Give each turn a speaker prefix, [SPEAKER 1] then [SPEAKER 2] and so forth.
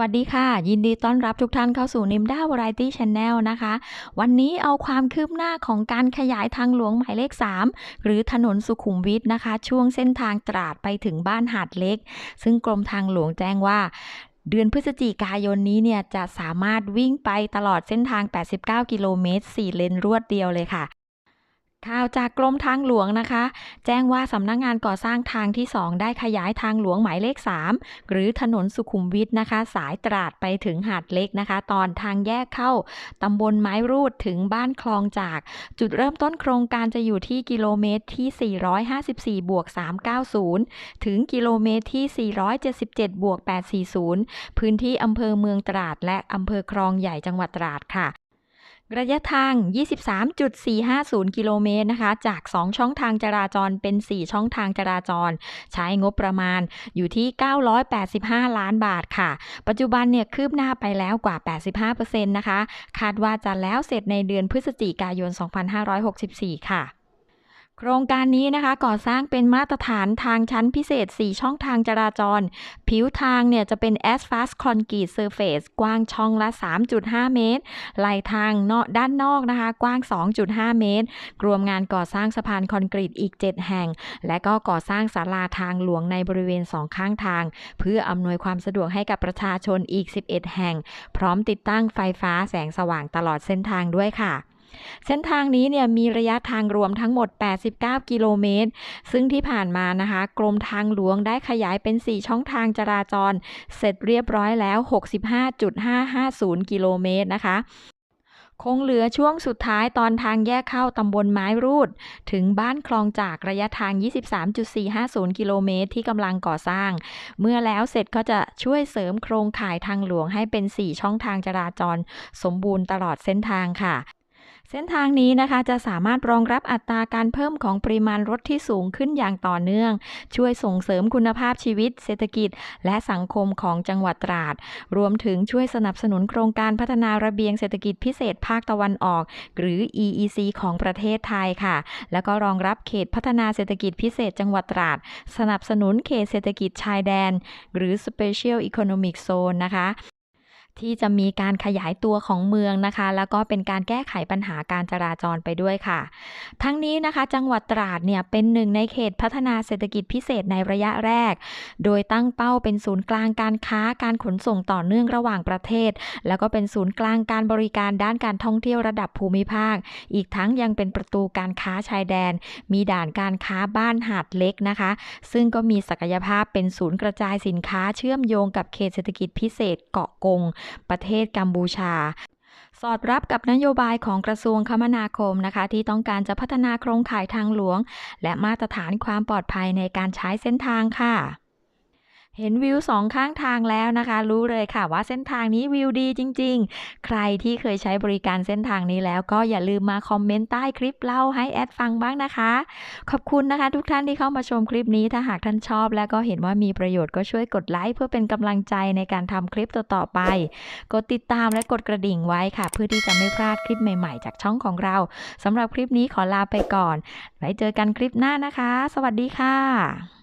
[SPEAKER 1] วัสดีค่ะ ยินดีต้อนรับทุกท่านเข้าสู่นิมด้าวาไรตี้ช n แนลนะคะ วันนี้เอาความคืบหน้าของการขยายทางหลวงหมายเลข 3 หรือถนนสุขุมวิทนะคะ ช่วงเส้นทางตราดไปถึงบ้านหาดเล็ก ซึ่งกรมทางหลวงแจ้งว่าเดือนพฤศจิกายนนี้เนี่ยจะสามารถวิ่งไปตลอดเส้นทาง 89 กิโลเมตร 4 เลนรวดเดียวเลยค่ะ ข่าวจากกรมทางหลวงนะคะ แจ้งว่าสำนักงงานก่อสร้างทางที่ 2 ได้ขยายทางหลวงหมายเลข 3 หรือถนนสุขุมวิทนะคะ สายตราดไปถึงหาดเล็กนะคะ ตอนทางแยกเข้าตำบลไม้รูดถึงบ้านคลองจาก จุดเริ่มต้นโครงการจะอยู่ที่กิโลเมตรที่ 454บวก390 ถึงกิโลเมตรที่ 477บวก840 พื้นที่อำเภอเมืองตราด และอำเภอคลองใหญ่จังหวัดตราดค่ะ ระยะทาง 23.450 กิโลเมตรนะคะ จาก 2 ช่องทางจราจรเป็น 4 ช่องทางจราจร ใช้งบประมาณอยู่ที่ 985 ล้านบาทค่ะ ปัจจุบันเนี่ยคืบหน้าไปแล้วกว่า 85%นะคะ คาดว่าจะแล้วเสร็จในเดือนพฤศจิกายน 2564 ค่ะ โครงการนี้นะคะก่อสร้างเป็นมาตรฐานทางชั้นพิเศษ 4 ช่องทางจราจร ผิวทางเนี่ยจะเป็น Asphalt Concrete Surface กว้างช่องละ 3.5 เมตรไหลทางเนาะด้านนอกนะคะ กว้าง 2.5 เมตร รวมงานก่อสร้างสะพานคอนกรีตอีก 7 แห่ง และก็ก่อสร้างศาลาทางหลวงในบริเวณสองข้างทาง เพื่ออำนวยความสะดวกให้กับประชาชนอีก 11 แห่ง พร้อมติดตั้งไฟฟ้าแสงสว่างตลอดเส้นทางด้วยค่ะ เส้นทางนี้เนี่ยมีระยะทางรวมทั้งหมด 89 กิโลเมตร ซึ่งที่ผ่านมานะคะ กรมทางหลวงได้ขยายเป็น 4 ช่องทางจราจร เสร็จเรียบร้อยแล้ว 65.550 กิโลเมตรนะคะคงเหลือช่วงสุดท้ายตอนทางแยกเข้าตำบลไม้รูด ถึงบ้านคลองจากระยะทาง 23.450 กิโลเมตรที่กำลังก่อสร้าง เมื่อแล้วเสร็จก็จะช่วยเสริมโครงข่ายทางหลวงให้เป็น 4 ช่องทางจราจร สมบูรณ์ตลอดเส้นทางค่ะ เส้นทางนี้นะคะจะสามารถรองรับอัตราการเพิ่มของปริมาณรถที่สูงขึ้นอย่างต่อเนื่อง ช่วยส่งเสริมคุณภาพชีวิต เศรษฐกิจ และสังคมของจังหวัดตราด รวมถึงช่วยสนับสนุนโครงการพัฒนาระเบียงเศรษฐกิจพิเศษภาคตะวันออก หรือ EEC ของประเทศไทยค่ะ แล้วก็รองรับเขตพัฒนาเศรษฐกิจพิเศษจังหวัดตราด สนับสนุนเขตเศรษฐกิจชายแดน หรือ Special Economic Zone นะคะ ที่จะมีการขยายตัวของเมืองนะคะ แล้วก็เป็นการแก้ไขปัญหาการจราจรไปด้วยค่ะ ทั้งนี้นะคะ จังหวัดตราดเนี่ยเป็นหนึ่งในเขตพัฒนาเศรษฐกิจพิเศษในระยะแรก โดยตั้งเป้าเป็นศูนย์กลางการค้าการขนส่งต่อเนื่องระหว่างประเทศ แล้วก็เป็นศูนย์กลางการบริการด้านการท่องเที่ยวระดับภูมิภาค อีกทั้งยังเป็นประตูการค้าชายแดน มีด่านการค้าบ้านหาดเล็กนะคะ ซึ่งก็มีศักยภาพเป็นศูนย์กระจายสินค้าเชื่อมโยงกับเขตเศรษฐกิจพิเศษเกาะกงประเทศกัมพูชาสอดรับกับนโยบายของกระทรวงคมนาคมนะคะ ที่ต้องการจะพัฒนาโครงข่ายทางหลวง และมาตรฐานความปลอดภัยในการใช้เส้นทางค่ะ เห็นวิวสองข้างทางแล้วนะคะ รู้เลยค่ะว่าเส้นทางนี้วิวดีจริง ๆ ใครที่เคยใช้บริการเส้นทางนี้แล้วก็อย่าลืมมาคอมเมนต์ใต้คลิปเล่าให้แอดฟังบ้างนะคะ ขอบคุณนะคะ ทุกท่านที่เข้ามาชมคลิปนี้ถ้าหากท่านชอบ และก็เห็นว่ามีประโยชน์ก็ช่วยกดไลค์เพื่อเป็นกำลังใจในการทำคลิปต่อๆไป กดติดตามและกดกระดิ่งไว้ค่ะ เพื่อที่จะไม่พลาดคลิปใหม่ๆ จากช่องของเราสำหรับคลิปนี้ขอลาไปก่อนไว้เจอกันคลิปหน้านะคะ สวัสดีค่ะ